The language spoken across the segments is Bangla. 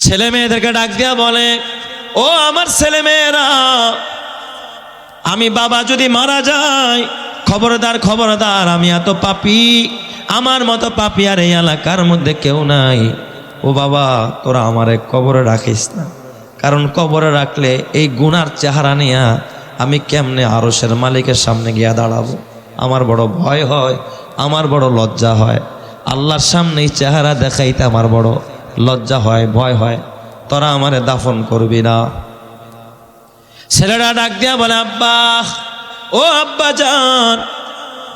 ছেলে মেয়েদেরকে ডাক দিয়া বলে, ও আমার ছেলে মেয়েরা, আমি বাবা যদি মারা যাই, খবরদার খবরদার, আমি এত পাপি, আমার মতো পাপি আর এই এলাকার মধ্যে কেউ নাই। ও বাবা, তোরা আমার এক কবরে রাখিস না। কারণ কবরে রাখলে এই গুনার চেহারা নিয়ে আমি কেমনে আরসের মালিকের সামনে গিয়া দাঁড়াবো? আমার বড় ভয় হয়, আমার বড় লজ্জা হয়। আল্লাহর সামনে এই চেহারা দেখাইতে আমার বড় লজ্জা হয়, ভয় হয়, তোরা আমারে দাফন করবি না। ছেলেরা ডাক দিয়া বলে, আব্বা, ও আব্বা যান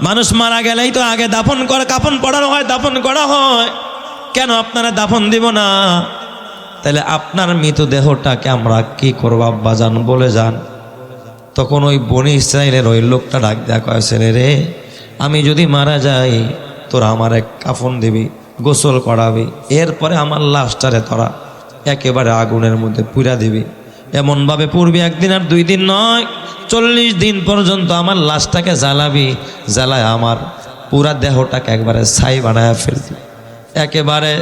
মানুষ মারা গেলেই তো আগে দাফন করে, কাফন পড়ানো হয়, দাফন করা হয়। কেন আপনারা দাফন দিব না? তাহলে আপনার মৃতদেহটাকে আমরা কি করব, আব্বা যান বলে যান। তখন ওই বনি ইসরায়েলের ওই লোকটা ডাক দেয়া কয় ছেলে রে আমি যদি মারা যাই, তোরা আমার এক কাফন দিবি। গোসল করাবি। এরপরে আমার লাশটারে তোরা একেবারে আগুনের মধ্যে পুরা দিবি। এমনভাবে পূর্বে একদিন আর দুই দিন নয়, চল্লিশ দিন পর্যন্ত আমার লাশটাকে জ্বালাবি, জ্বালায় আমার পুরা দেহটাকে একবারে ছাই বানায় ফেলবি। একেবারে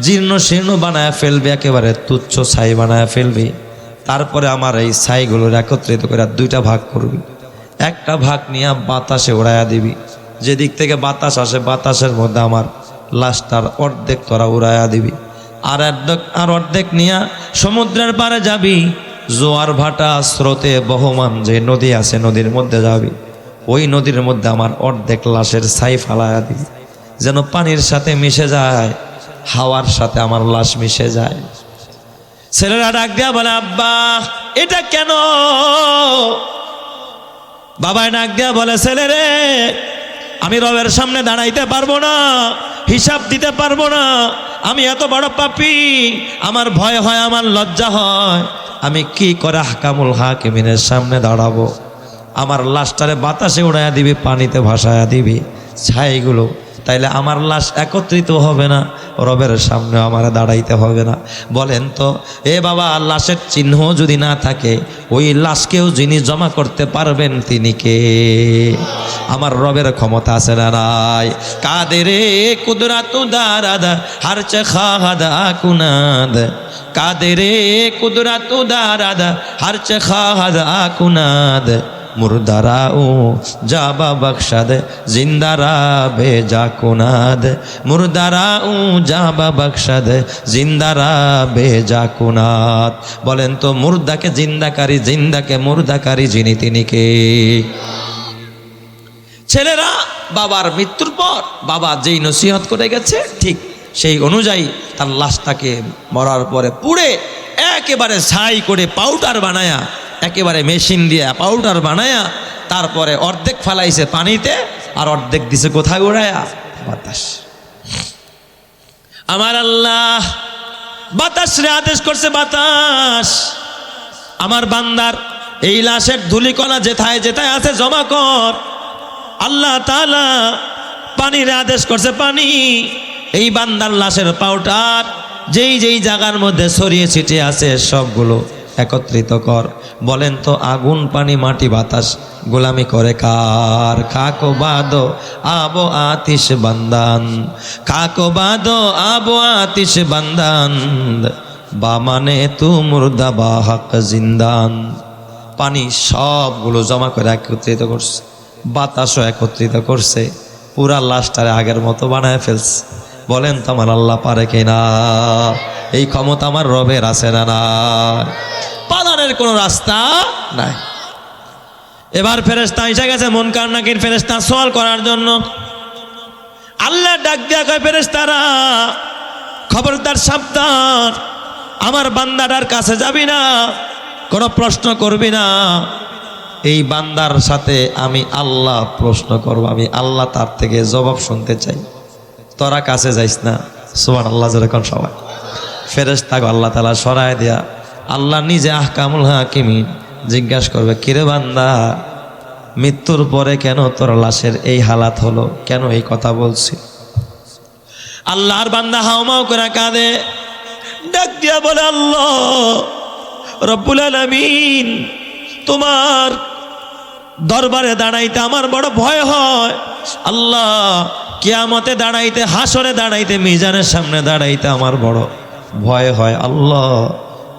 জীর্ণ শীর্ণ বানায় ফেলবি, একেবারে তুচ্ছ ছাই বানায় ফেলবি। তারপরে আমার এই ছাইগুলোর একত্রিত করে দুইটা ভাগ করবি। একটা ভাগ নিয়ে বাতাসে উড়াইয়া দিবি। যেদিক থেকে বাতাস আসে, বাতাসের মধ্যে আমার লাশটার অর্ধেক তোরা উড়াইয়া দিবি। আর অর্ধেক আর অর্ধেক নিয়া সমুদ্রের পারে যাবি। জোয়ার ভাটা স্রোতে বহমান যে নদী আছে, নদীর মধ্যে যাবি। ওই নদীর মধ্যে আমার অর্ধেক লাশের ছাই ফালাইয়া দিবি। যেন পানির সাথে মিশে যায়, হাওয়ার সাথে আমার লাশ মিশে যায়। ছেলেরা ডাক দিয়া বলে, আব্বা, এটা কেন? বাবায় ডাক দিয়া বলে ছেলে রে আমি রবের সামনে দাঁড়াইতে পারব না, হিসাব দিতে পারব না, আমি এত বড় পাপি, আমার ভয় হয়, আমার লজ্জা হয়, আমি কি করে হাকামুল হাকিমিনের সামনে দাঁড়াবো? আমার লাস্টারে বাতাসে উড়াইয়া দিবি, পানিতে ভাসায়া দিবি, ছাইগুলো তাইলে আমার লাশ একত্রিত হবে না। রবের সামনে আমার দাঁড়াইতে হবে না। বলেন তো, এ বাবা, লাশের চিহ্ন যদি না থাকে, ওই লাশকেও যিনি জমা করতে পারবেন তিনি কে? আমার রবের ক্ষমতা আছে না নাই। কাদের কুদরাতু হারচে খাহাদ কাদের কুদরাতু হারচে খাহাদ মুর্দারা ও যাবা বখশাদ জিন্দারা বেজা কুনাদ। মুর্দারা ও যাবা বখশাদ জিন্দারা বেজা কুনাদ। বলেন তো, মুর্দাকে জিন্দাকারী, জিন্দাকে মুর্দাকারী যিনি তিনি কে? ছেলেরা, বাবার মৃত্যুর পর বাবা যেই নসিহত করে গেছে, ঠিক সেই অনুযায়ী তার লাশটাকে মরার পরে পুড়ে একেবারে ছাই করে পাউডার বানায়া একেবারে মেশিন দিয়ে পাউডার বানায়া তারপরে অর্ধেক ফালাইছে পানিতে আর অর্ধেক দিছে কোথায় উড়ায়া? বাতাস। আমার আল্লাহ বাতাস রে আদেশ করছে বাতাস। আমার বান্দার এই লাশের ধুলিকণা যেথায় যেথায় আছে, জমা কর। আল্লাহ তালা পানির আদেশ করছে, পানি। এই বান্দার লাশের পাউডার যেই যেই জায়গার মধ্যে ছড়িয়ে ছিটিয়ে আছে, সবগুলো একত্রিত কর। বলেন তো, আগুন, পানি, মাটি, বাতাস গোলামি করে কার? কাকো বাদো আবো আতিশ বান্দান। কাকো বাদো আবো আতিস বান্দান। বা মানে তু মুর্দা, বা হক জিন্দান। পানি সবগুলো জমা করে একত্রিত করছে, বাতাসও একত্রিত করছে, পুরা লাশটারে আগের মতো বানায় ফেলছে। বলেন তো, আমার আল্লাহ পারে কিনা? এই ক্ষমতা আমার রবের আছে না না পালানের কোনো রাস্তা নাই। এবার ফেরেস্তা এসে গেছে, মন কান্নাকির ফেরেস্তা সওয়াল করার জন্য। আল্লাহ ডাক দিয়া কয় ফেরেস্তারা খবরদার সাবধান, আমার বান্দাটার কাছে যাবি না, কোনো প্রশ্ন করবি না। এই বান্দার সাথে আমি আল্লাহ প্রশ্ন করব, আমি আল্লাহ তার থেকে জবাব শুনতে চাই। তোরা কাছে যাইস না? সুবান আল্লাহ যেরকম সবাই। ফেরেস থাকো আল্লাহ তালা সরায় দেয়া আল্লাহ নিজে আহকামুল হাকিমি জিজ্ঞাসা করবে, কিরে বান্দা, মৃত্যুর পরে কেন তোর লাশের এই হালাত হলো? কেন এই কথা বলছি? আল্লাহর বান্দা হাওমাও করে কাঁদে, ডাক দিয়া বলে, আল্লাহ, রব্বুল আলামিন তোমার দরবারে দাঁড়াইতে আমার বড় ভয় হয়। আল্লাহ, কেয়ামতে দাঁড়াইতে হাসরে দাঁড়াইতে, মিজানের সামনে দাঁড়াইতে আমার বড় ভয় হয়। আল্লাহ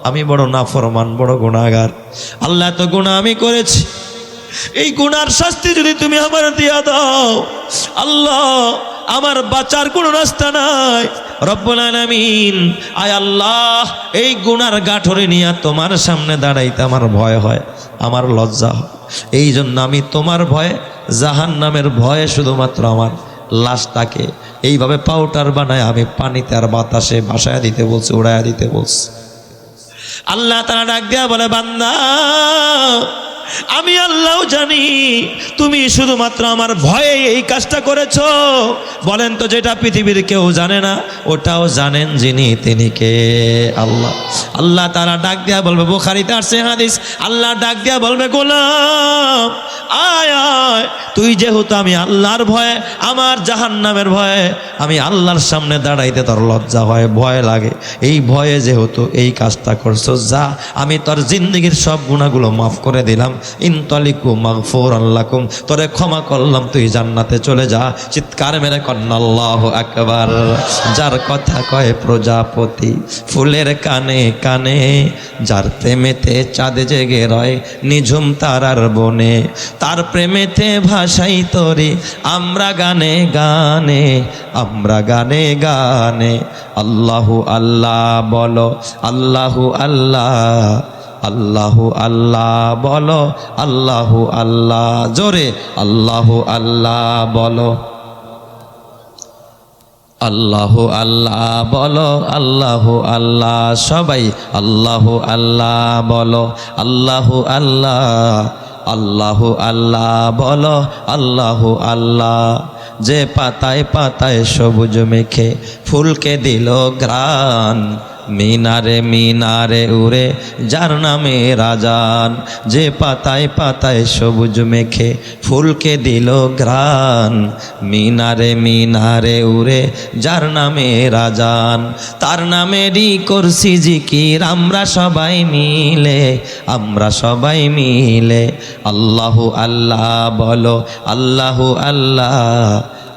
আমি বড় নাফরমান, বড় গুণাগার আল্লাহ তো গুণা আমি করেছি। এই গুনার শাস্তি যদি তুমি আমার দিয়া দাও, আল্লাহ, আমার বাঁচার কোনো রাস্তা নাই। রব্বুল আলামিন, আয় আল্লাহ, এই গুনার গাঠরে নিয়ে তোমার সামনে দাঁড়াইতে আমার ভয় হয়, আমার লজ্জা হয়। এই জন্য আমি তোমার ভয়ে জাহান নামের ভয়ে শুধুমাত্র আমার লাশটাকে এইভাবে পাউডার বানায় আমি পানিতে আর বাতাসে ভাসায় দিতে বলছি উড়াইয়া দিতে বলছি। আল্লাহ তারা ডাক দেয়া বলে বান্দা আমি আল্লাহ জানি, তুমি শুধুমাত্র আমার ভয়ে এই কাজটা করেছ। বলেন তো যেটা পৃথিবীর কেউ জানে না, ওটাও জানেন যিনি, তিনি কে? আল্লাহ। আল্লাহ তারা ডাক দেয়া বলবে, বোখারিতে আসছে হাদিস, আল্লাহ ডাক দেয়া বলবে, গোলাম, আয় আয়, তুই যেহেতু আমি আল্লাহর ভয়ে, আমার জাহান্নামের ভয়ে, আমি আল্লাহর সামনে দাঁড়াইতে তোর লজ্জা হয়, ভয় লাগে। এই ভয়ে যেহেতু এই কাজটা করছ, যা, আমি তোর জিন্দগির সব গুণাগুলো মাফ করে দিলাম ইনতলিকু মাগফুর আল্লাকুম তোরে ক্ষমা করলাম, তুই জান্নাতে চলে যা। চিৎকার মেরে কন্নাল্লাহ একবার যার কথা কয় প্রজাপতি, ফুলের কানে কানে, যার প্রেমেতে চাঁদ জেগে রয় নিঝুম তারার বনে। তার প্রেমেতে ভাষাই তরি, আমরা গানে গানে, আমরা গানে গানে। আল্লাহু আল্লাহ বলো, আল্লাহু আল্লাহ আল্লাহু আল্লাহ বলো, আল্লাহু আল্লাহ, জোরে আল্লাহু আল্লাহ বলো। আল্লাহ আল্লাহ বলো, আল্লাহ আল্লাহ, সবাই আল্লাহ আল্লাহ বলো। আল্লাহ আল্লাহ আল্লাহ আল্লাহ বলো, আল্লাহ আল্লাহ, যে পাতায় পাতায় সবুজ মেখে ফুলকে দিল গ্রান মিনারে মিনারে উড়ে, যার নামে রাজান। যে পাতায় পাতায় সবুজ মেখে ফুলকে দিল গ্রান মিনারে মিনারে উড়ে, যার নামে রাজান। তার নামেরই করছি জিকির, আমরা সবাই মিলে, আমরা সবাই মিলে। আল্লাহু আল্লাহ বলো, আল্লাহু আল্লাহ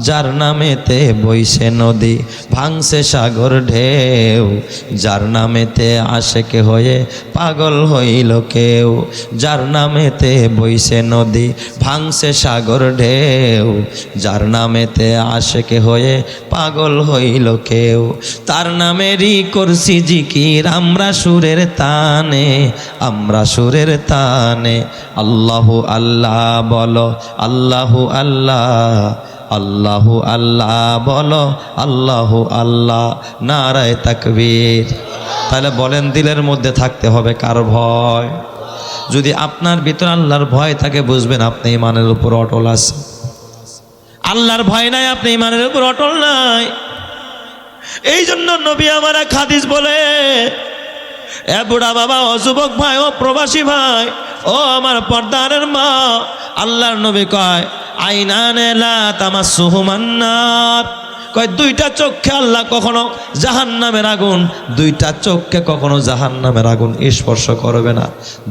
যার নামেতে বইছে নদী, ভাঙছে সাগর ঢেউ। যার নামেতে আশেকে হয়ে পাগল হইল কেউ, যার নামেতে বইছে নদী, ভাঙছে সাগর ঢেউ। যার নামেতে আশেকে হয়ে পাগল হইল কেউ, তার নামেরই করছি জিকির আমরা সুরের তানে, আমরা সুরের তানে। আল্লাহু আল্লাহ বলো, আল্লাহু আল্লাহ আল্লাহু আল্লাহ বলো, আল্লাহ আল্লাহ, নারায় তাকবীর। তাহলে বলেন দিলের মধ্যে থাকতে হবে কার ভয়? যদি আপনার ভিতর আল্লাহর ভয় থাকে, বুঝবেন আপনি ইমানের উপর অটল আছেন। আল্লাহর ভয় নাই, আপনি ইমানের উপর অটল নাই। এই জন্য নবী আমার হাদিস বলে এ বুড়া বাবা, ও যুবক ভাই, ও প্রবাসী ভাই, ও আমার পর্দারের মা, আল্লাহর নবী কয় আইনানে লা তামাসসুহুমান্নার কয়, দুইটা চোখে আল্লাহ কখনো জাহান্নামের আগুন, দুইটা চোখকে কখনো জাহান্নামের আগুন স্পর্শ করবে না।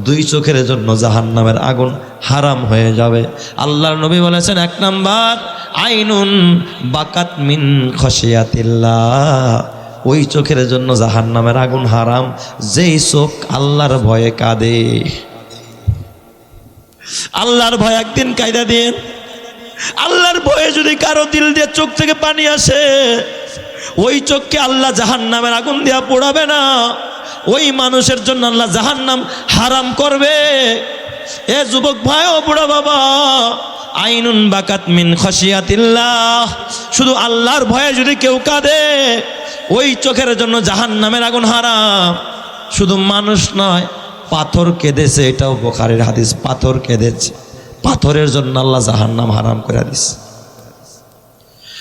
দুই চোখের জন্য জাহান্নামের আগুন হারাম হয়ে যাবে। আল্লাহর নবী বলেছেন, এক নাম্বার, আইনুন বাকাত মিন খসিয়াতিল্লাহ ওই চোখের জন্য জাহান নামের আগুন হারাম, যেই চোখ আল্লাহর ভয়ে কাঁদে। আল্লাহর ভয় একদিন কায়দা দিয়ে, আল্লাহর ভয়ে যদি কারও দিল দিয়ে চোখ থেকে পানি আসে, ওই চোখকে আল্লাহ জাহান নামের আগুন দেওয়া পোড়াবে না। ওই মানুষের জন্য আল্লাহ জাহান নাম হারাম করবে। এ যুবক ভাই, ও বুড়া বাবা, আইনুন বাকাত মিন খসিয়াতিল্লাহ শুধু আল্লাহর ভয়ে যদি কেউ কাঁদে ওই চোখের জন্য জাহান নামের আগুন হারাম। শুধু মানুষ নয়, পাথর কেঁদেছে, এটাও বোখারের হাদিস, পাথর কেঁদেছে। পাথরের জন্য আল্লাহ জাহান্নাম হারাম করে দিস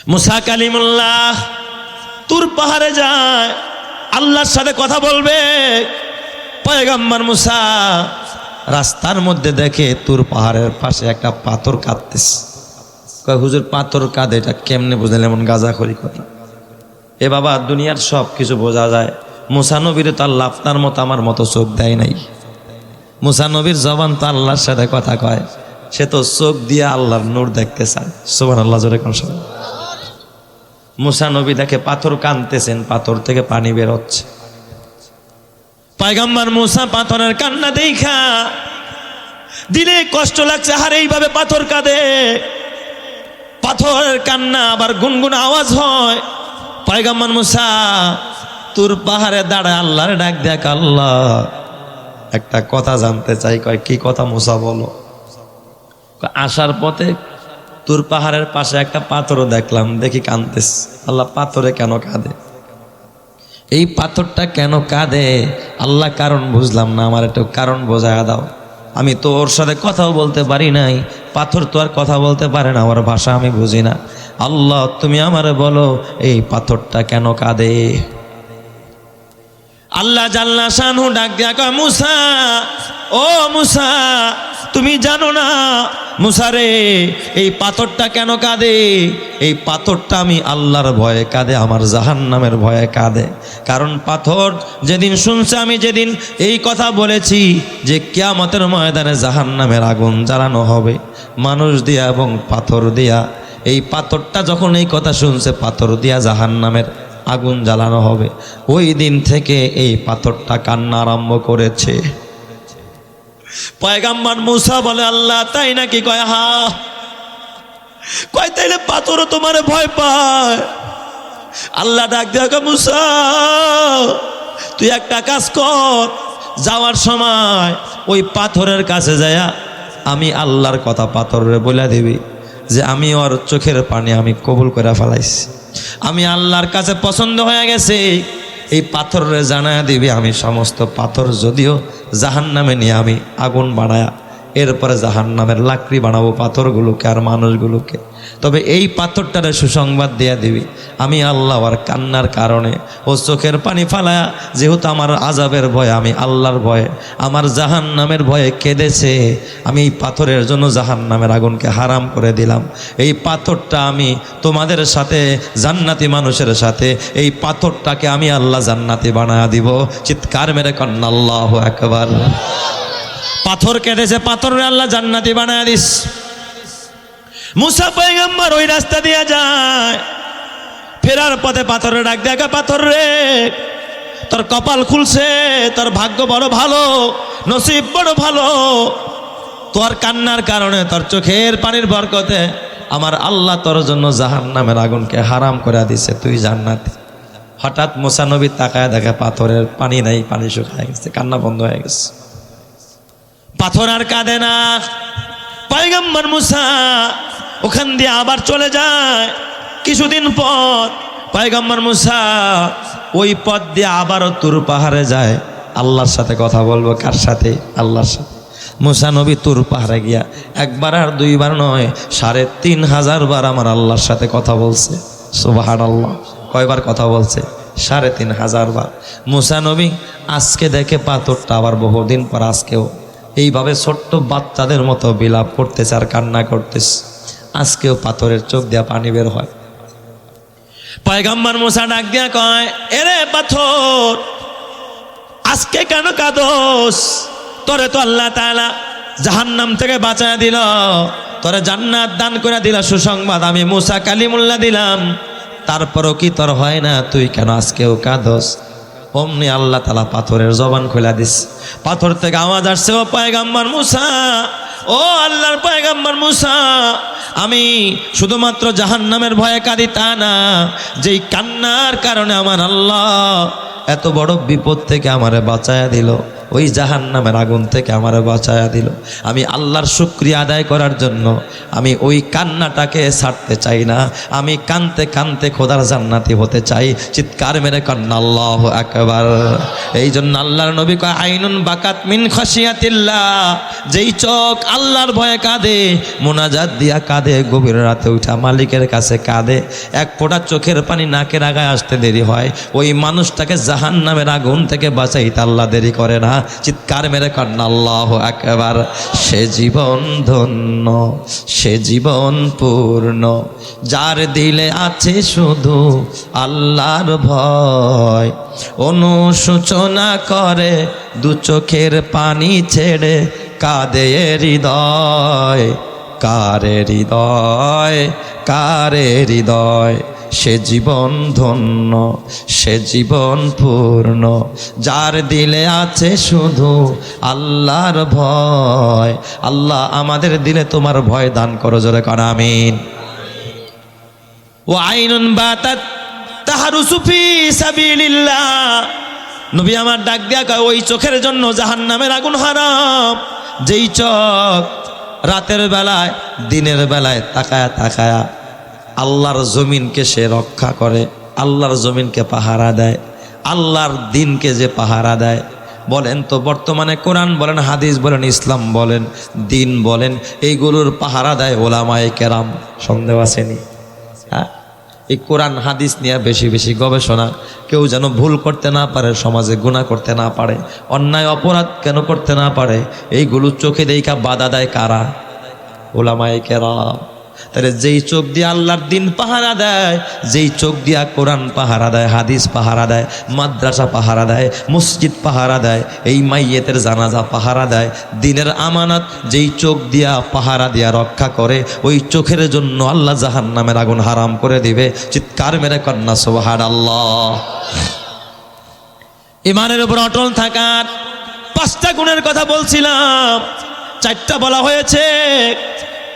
মুসা কালিমুল্লাহ, তুর পাহাড়ে যায়, আল্লাহর সাথে কথা বলবে। পয়গাম্বার মুসা রাস্তার মধ্যে দেখে তুর পাহাড়ের পাশে একটা পাথর কাঁদতেছে। হুজুর, পাথর কাঁদে, এটা কেমনে বুঝলেন? এমন গাজা করি কথা। এ বাবা, দুনিয়ার সব কিছু বোঝা যায়। মুসানবীর তো আল্লাহ আপনার মতো আমার মতো চোখ দেয় নাই। মুসানবীর জবান তো আল্লাহর সাথে কথা কয়। সে তো চোখ দিয়ে আল্লাহর নূর দেখতে চায়। সোমান আল্লাহ জোরে কোন সময় মুসানবী দেখে পাথর কানতেছেন, পাথর থেকে পানি বেরোচ্ছে পায়গাম্বার মুসা পাথরের কান্না দেখা। দিলে কষ্ট লাগছে, হারে এইভাবে পাথর কাঁদে। পাথরের কান্না আবার গুনগুন আওয়াজ হয়। পায়গাম্বার মুসা, তোর পাহাড়ে দাঁড়ায় আল্লাহরে ডাক দেখ আল্লাহ। একটা কথা জানতে চাই, কয়, কি কথা মুসা বলো? আসার পথে তোর পাহাড়ের পাশে একটা পাথরও দেখলাম, দেখি কানতেস আল্লাহ পাথরে কেন কাঁদে? এই পাথরটা কেন কাঁদে? আল্লাহ কারণ বুঝলাম না, আমার একটু কারণ বোঝায় দাও। আমি তো ওর সাথে কথাও বলতে পারি নাই। পাথর তো আর কথা বলতে পারে না, আমার ভাষা আমি বুঝি না। আল্লাহ, তুমি আমার বলো, এই পাথরটা কেন কাঁদে? আল্লাহ জাল্লা শানহু ডাক দিয়া কয়, মুসা, ও মুসা, তুমি জানো না, মুসা রে, এই পাথরটা কেন কাঁদে? এই পাথরটা আমি আল্লাহর ভয়ে কাঁদে, আমার জাহান নামের ভয়ে কাঁদে। কারণ পাথর যেদিন শুনছে, আমি যেদিন এই কথা বলেছি যে কিয়ামতের ময়দানে জাহান নামের আগুন জ্বালানো হবে। মানুষ দিয়া এবং পাথর দিয়া, এই পাথরটা যখন এই কথা শুনছে, পাথর দিয়া জাহান নামের আগুন জ্বালানো হবে। ওই দিন থেকে এই পাথরটা কান্না আরম্ভ করেছে। পয়গাম্বার মুসা বলে, আল্লাহ, তাই নাকি? কয়, হা। কয়, তাইলে পাথরও তোমার ভয় পায়। আল্লাহ ডাক দেওয়া মুসা, তুই একটা কাজ কর। যাওয়ার সময় ওই পাথরের কাছে যায়া আমি আল্লাহর কথা পাথরের বলে দিবি, যে আমি ওর চোখের পানি আমি কবুল করে ফেলাইছি। আমি আল্লাহর কাছে পছন্দ হয়ে গেছে। এই পাথরে জানায় দিবে আমি সমস্ত পাথর যদিও জাহান নামে নিয়ে আমি আগুন বানায়া এরপরে জাহান নামের লাকড়ি বানাবো পাথরগুলোকে আর মানুষগুলোকে। তবে এই পাথরটারে সুসংবাদ দিয়ে দিবি। আমি আল্লাহ আর কান্নার কারণে ও চোখের পানি ফালায়া, যেহেতু আমার আজাবের ভয়ে, আমি আল্লাহর ভয়ে, আমার জাহান নামের ভয়ে কেঁদেছে, আমি এই পাথরের জন্য জাহান নামের আগুনকে হারাম করে দিলাম। এই পাথরটা আমি তোমাদের সাথে, জান্নাতি মানুষের সাথে, এই পাথরটাকে আমি আল্লাহ জান্নাতি বানায়া দিব। চিৎকার মেরে কন্যা আল্লাহ একবার পাথর কেটেছে পাথরের আল্লাহ জান্নাতি বানায় দিস। মুসা পয়গম্বর ওই রাস্তা দিয়ে যায়। ফেরার পথে পাথরে ডাক দেখা পাথর রে, তোর কপাল খুলছে, তোর ভাগ্য বড় ভালো, নসিব বড় ভালো। তোর কান্নার কারণে তোর চোখের পানির বরকতে আমার আল্লাহ তোর জন্য জাহান নামের আগুনকে হারাম করে দিছে, তুই জান্নাত। হঠাৎ মোসানবী তাকায় দেখে পাথরের পানি নাই, পানি শুকায় গেছে, কান্না বন্ধ হয়ে গেছে। পাথর আর কাঁদে না। পয়গম্বর মুসা ওখান দিয়ে আবার চলে যায়। কিছুদিন পর পয়গম্বর মুসা ওই পথ দিয়ে আবারও তুর পাহাড়ে যায়। আল্লাহর সাথে কথা বলব, কার সাথে? আল্লাহর সাথে। মুসা নবী তুর পাহাড়ে গিয়া একবার আর দুইবার নয়, সাড়ে তিন হাজার বার আমার আল্লাহর সাথে কথা বলছে। সুবাহান আল্লাহ কয়বার কথা বলছে? সাড়ে তিন হাজার বার। মুসা নবী আজকে দেখে পাথরটা আবার বহুদিন পর আজকেও এইভাবে ছোট্ট বাচ্চাদের মতো বিলাপ করতেছে আর কান্না করতেছে। আজকেও পাথরের চোখ দিয়া পানি বের হয়। পয়গাম্বার মুসা ডাক দিয়া কয়, এরে পাথর, আজকে কেন কাদোস? তোরে তো আল্লাহ তাআলা জাহান্নাম থেকে বাঁচায় দিল। তোরে জান্নাত দান করে দিল, সুসংবাদ আমি মুসা কালিমুল্লাহ দিলাম। তারপরও কি তোর হয় না? তুই কেন আজকেও কাঁদস? অমনি আল্লাহ তালা পাথরের জবান খোলা দিস। পাথর থেকে আওয়াজ আসছে, ও পায়গাম্বার মুসা, ও আল্লাহর পায়গাম্বার মুসা, আমি শুধুমাত্র জাহান নামের ভয়ে কাঁদি তা না, যেই কান্নার কারণে আমার আল্লাহ এত বড় বিপদ থেকে আমারে বাঁচায়া দিল। ওই জাহান নামের আগুন থেকে আমার বাঁচায়া দিল। আমি আল্লাহর শুক্রিয়া আদায় করার জন্য আমি ওই কান্নাটাকে ছাড়তে চাই না। আমি কানতে কানতে খোদার জান্নাতি হতে চাই। চিৎকার মেরে কান্না, আল্লাহ একবার এই জন্য আল্লাহর নবী কয়, আইনুন বাকাত মিন খাসিয়াতিল্লাহ যেই চোখ আল্লাহর ভয়ে কাঁদে, মোনাজাত দিয়া কাঁদে, গভীর রাতে উঠা মালিকের কাছে কাঁদে। এক ফোঁটা চোখের পানি নাকের আগায় আসতে দেরি হয়। ওই মানুষটাকে জাহান নামের আগুন থেকে বাঁচাইতে আল্লাহ দেরি করে না। চিৎকার মেরে কন্যা, আল্লাহ একবার সে জীবন ধন্য, সে জীবন পূর্ণ। যার দিলে আছে শুধু আল্লাহর ভয়। অনুসূচনা করে, দু চোখের পানি ছেড়ে কাঁদে হৃদয়। কারে হৃদয়? কারে হৃদয়? সে জীবন ধন্য, সে জীবন পূর্ণ। যার দিলে আছে শুধু আল্লাহর ভয়। আল্লাহ আমাদের দিলে তোমার ভয় দান করো, জোরে কর, আমিন। ও আইনুন বাতাত তাহারুসু ফি সাবিলিল্লাহ। নবী আমার ডাক দিয়া ওই চোখের জন্য জাহান্নামের আগুন হারাম। যেই চোখ রাতের বেলায়, দিনের বেলায় তাকায়া তাকায়া আল্লাহর জমিনকে সে রক্ষা করে, আল্লাহর জমিনকে পাহারা দেয়, আল্লাহর দিনকে যে পাহারা দেয়। বলেন তো, বর্তমানে কোরআন বলেন, হাদিস বলেন, ইসলাম বলেন, দিন বলেন, এইগুলোর পাহারা দেয় ওলামায়ে কেরাম। সন্দেহ আসেনি? হ্যাঁ? এই কোরআন, হাদিস নিয়ে বেশি বেশি গবেষণা। কেউ যেন ভুল করতে না পারে, সমাজে গুণা করতে না পারে, অন্যায় অপরাধ কেন করতে না পারে, এইগুলো চোখে দেখা বাধা দেয় কারা? ওলামায়ে কেরাম। তাহলে যেই চোখ দিয়ে আল্লাহর দিন পাহারা দেয়, যেই চোখ দিয়া কোরআন পাহারা দেয়, হাদিস পাহারা দেয়, মাদ্রাসা পাহারা দেয়, মসজিদ পাহারা দেয়, এই মাইয়েতের জানাজা পাহারা দেয়, দিনের আমানত যেই চোখ দিয়া পাহারা দিয়া রক্ষা করে, ওই চোখের জন্য আল্লাহ জাহান নামের আগুন হারাম করে দিবে, চিৎকার মেরে কন্যা সোহার আল্লাহ ইমানের উপর অটল থাকার পাঁচটা গুণের কথা বলছিলাম, চারটা বলা হয়েছে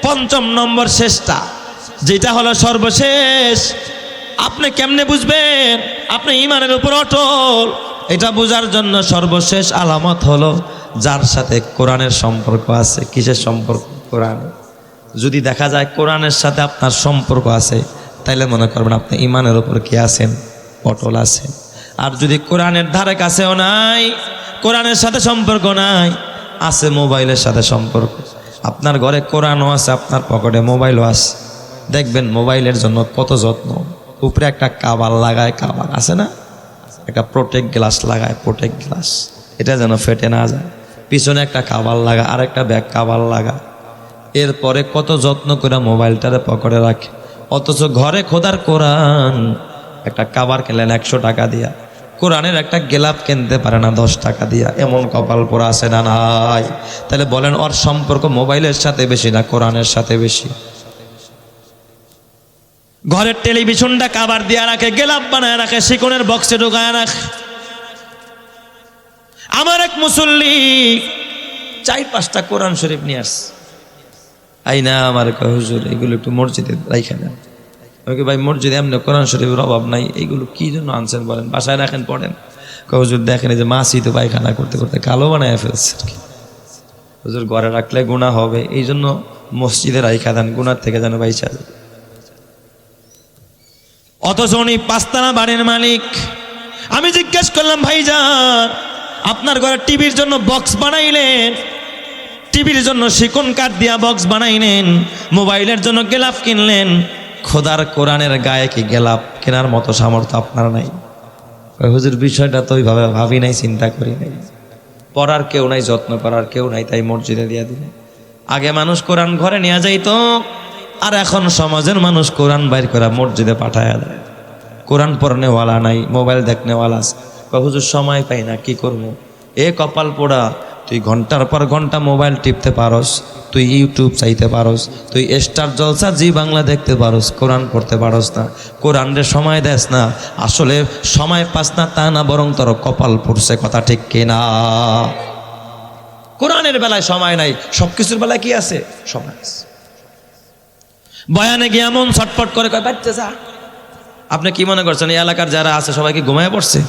পঞ্চম নম্বর শেষটা, যেটা হলো সর্বশেষ। আপনি কেমনে বুঝবেন? আপনি ইমানের উপর অটল। এটা বোঝার জন্য সর্বশেষ আলামত হলো যার সাথে কোরআনের সম্পর্ক আছে। কিসের সম্পর্ক? কোরআন। যদি দেখা যায় কোরআনের সাথে আপনার সম্পর্ক আছে, তাইলে মনে করবেন আপনি ইমানের উপর কি আছেন? অটল আছেন। আর যদি কোরআনের ধারে কাছেও নাই, কোরআনের সাথে সম্পর্ক নাই, আছে মোবাইলের সাথে সম্পর্ক। আপনার ঘরে কোরআনও আছে, আপনার পকেটে মোবাইলও আছে। দেখবেন মোবাইলের জন্য কত যত্ন। উপরে একটা কাবার লাগায়, কাবার আছে না? একটা প্রোটেক্ট গ্লাস লাগায় প্রোটেক্ট গ্লাস। এটা যেন ফেটে না যায়। পিছনে একটা কাবার লাগা আর একটা ব্যাগ কাবার লাগা এরপরে কত যত্ন করে মোবাইলটারে পকেটে রাখে। অথচ ঘরে খোদার কোরআন, একটা কাবার কেলেন একশো টাকা দিয়া। কোরআনের একটা গেলাপ কিনতে পারে না, দশ টাকা দিয়া। এমন কপাল পরা আছে না নাই? তাহলে বলেন, ওর সম্পর্ক মোবাইলের সাথে বেশি না কোরআনের সাথে বেশি? ঘরের টেলিভিশনটা কাবার দিয়া রাখে, গেলাপ বানায় রাখে, শিকনের বক্সে ঢুকায় রাখে। আমার এক মুসল্লি চার পাঁচটা কোরআন শরীফ নিয়ে আসছে। আই না আমার হুজুর, এগুলো একটু মসজিদে রাইখা দেন ওকে ভাই, মসজিদে এমনি কোরআন শরীফের অভাব নাই, এইগুলো কি জন্য আনছেন বলেন? বাসায় রাখেন, পড়েন। হুজুর, দেখেন এই যে মাসি তো পায়খানা করতে করতে কালো বানায় ফেলছে হুজুর, ঘরে রাখলে গুণা হবে, এই জন্য মসজিদে রাইখা দেন গুণার থেকে যেন বাইচা যায়। অথচ উনি পাঁচতারা বাড়ির মালিক। আমি জিজ্ঞেস করলাম ভাইজান আপনার ঘরে টিভির জন্য বক্স বানাইলেন? টিভির জন্য শিকন কাঠ দিয়া বক্স বানাইলেন? মোবাইলের জন্য গেলাপ কিনলেন? খোদার কোরআনের গায়ে কি গেলাপ কেনার মতো সামর্থ্য আপনার নাই? হুজুর, বিষয়টা তো ওইভাবে ভাবি নাই, চিন্তা করি নাই। পড়ার কেউ নাই, যত্ন করার কেউ নাই, তাই মসজিদে দিয়া দিলেন আগে মানুষ কোরআন ঘরে নিয়ে যাইতো, আর এখন সমাজের মানুষ কোরআন বাইর করা মসজিদে পাঠায় দেয়। কোরআন পড়নেওয়ালা নাই, মোবাইল দেখনেওয়ালা আছে। হুজুর, সময় পাই না, কি করব? এ কপাল পোড়া তুই ঘণ্টার পর ঘণ্টা মোবাইল টিপতে পারস, তুই ইউটিউব চাইতে পারস, তুই স্টার জলসা জি বাংলা দেখতে পারস, কোরআন পড়তে পারস না, কোরআনরে সময় দেস না, আসলে সময় পাস না তা না বরং তোর কপাল পড়ছে কথা ঠিক কিনা। কোরআনের বেলায় সময় নাই সব কিছুর বেলায় কি আছে? সময় আছে। বয়ানে গিয়ে এমন ছটফট করে কয়, বাচ্চা যা। আপনি কি মনে করছেন, এই এলাকার যারা আছে সবাইকে ঘুমায় পড়ছে?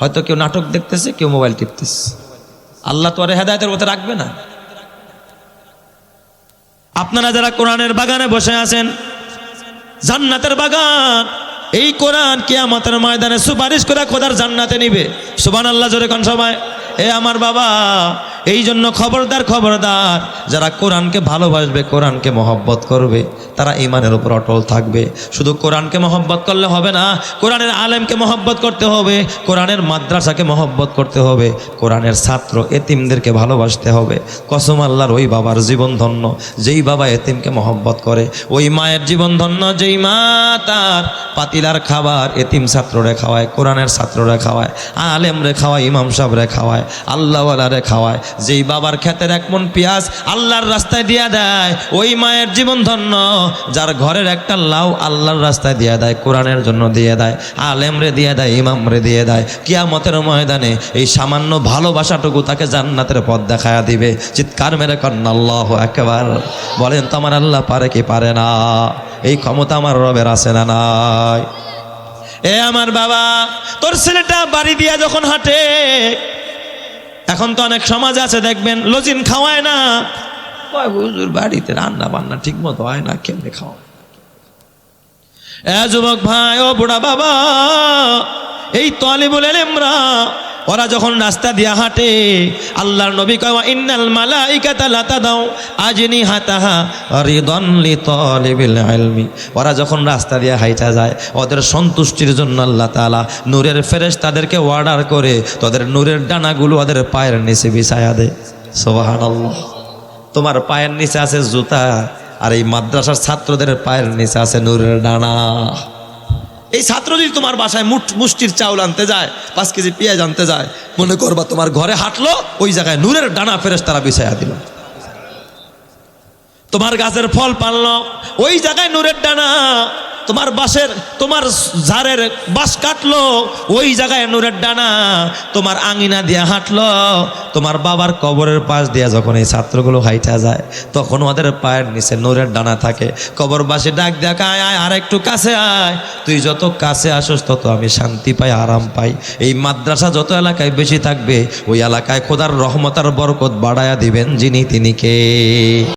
হয়তো কেউ নাটক দেখতেছে, কেউ মোবাইল টিপতেছে। আল্লাহ তো আর হেদায়তের মতো রাখবে না। আপনারা যারা কোরআনের বাগানে বসে আছেন, জান্নাতের বাগান, এই কোরআন কিয়ামতের ময়দানে সুপারিশ করে খোদার জান্নাতে নিবে। সুবান আল্লাহ জোরে কোন সময় এ আমার বাবা এই জন্য খবরদার খবরদার, যারা কোরআনকে ভালোবাসবে, কোরআনকে মহব্বত করবে। তারা ইমানের উপর অটল থাকবে। শুধু কোরআনকে মহব্বত করলে হবে না, কোরআনের আলেমকে মহব্বত করতে হবে, কোরআনের মাদ্রাসাকে মহব্বত করতে হবে, কোরআনের ছাত্র এতিমদেরকে ভালোবাসতে হবে। কসম আল্লাহর ওই বাবার জীবন ধন্য, যেই বাবা এতিমকে মহব্বত করে, ওই মায়ের জীবন ধন্য, যেই মা তার পাতিলার খাবার এতিম ছাত্ররে খাওয়ায়, কোরআনের ছাত্ররা খাওয়ায় আলেম রে খাওয়ায়, ইমাম সাহেব রে খাওয়ায়, আল্লাহওয়ালারে খাওয়ায়, যেই বাবার ক্ষেতের এক মন পেঁয়াজ আল্লাহর রাস্তায় দিয়া দেয়, ওই মায়ের জীবন ধন্য যার ঘরের একটা লাউ আল্লাহর রাস্তায় দিয়ে দেয়, কোরআনের জন্য দিয়ে দেয় আলেম রে দিয়ে দেয় ইমাম রে দিয়ে দেয়। কিয়ামতের ময়দানে এই সামান্য ভালোবাসাটুকু তাকে জান্নাতের পথ দেখায়া দিবে। চিৎকার মেরে কন্যা, আল্লাহ একেবার বলেন তো আমার আল্লাহ পারে কি পারে না? এই ক্ষমতা আমার রবের আছে না নাই? এ আমার বাবা, তোর ছেলেটা বাড়ি দিয়া যখন হাঁটে, এখন তো অনেক সমাজ আছে, দেখবেন, লজিন খাওয়ায় না। কয়, হুজুর, বাড়িতে রান্না বান্না ঠিক মতো হয় না, কেমনে খাওয়া এ যুবক ভাই, ও বুড়া বাবা, এই তলে বলে এমরা ওরা যখন রাস্তা দিয়া হাঁটে, আল্লাহর নবী কয় ইন্নাল মালাইকাতা লাতা দাও আজনি হাতাহা রিদন লি তালিবিল ইলমি। ওরা যখন রাস্তা দিয়ে হাইটা যায়, ওদের সন্তুষ্টির জন্য আল্লাহ তাআলা নূরের ফেরেশ তাদেরকে অর্ডার করে, তাদের নূরের ডানাগুলো ওদের পায়ের নিচে বিছায়া দেয়। সুবহানাল্লাহ। তোমার পায়ের নিচে আছে জুতা, আর এই মাদ্রাসার ছাত্রদের পায়ের নিচে আছে নূরের ডানা। এই ছাত্র যদি তোমার বাসায় মুঠ মুষ্টির চাউল আনতে যায়, পাঁচ কেজি পেঁয়াজ আনতে যায়, মনে করবা তোমার ঘরে হাঁটলো, ওই জায়গায় নূরের ডানা ফেরেস তারা বিছাইয়া দিল। তোমার গাছের ফল পাললো, ওই জায়গায় নূরের ডানা। তোমার বাসের তোমার ঝাড়ের বাস কাটলো, ওই জায়গায় নূরের ডানা, তোমার আঙিনা দিয়ে হাঁটলো, তোমার বাবার কবরের পাশ দিয়ে যখন এই ছাত্রগুলো হাইটা যায়, তখন ওদের পায়ের নিচে নূরের ডানা থাকে। কবর কবরবাসী ডাক দেখা আয় আয়, আর একটু কাছে আয়। তুই যত কাছে আসস, তত আমি শান্তি পাই, আরাম পাই। এই মাদ্রাসা যত এলাকায় বেশি থাকবে, ওই এলাকায় খোদার রহমতার বরকত বাড়ায়া দিবেন যিনি তিনি কে।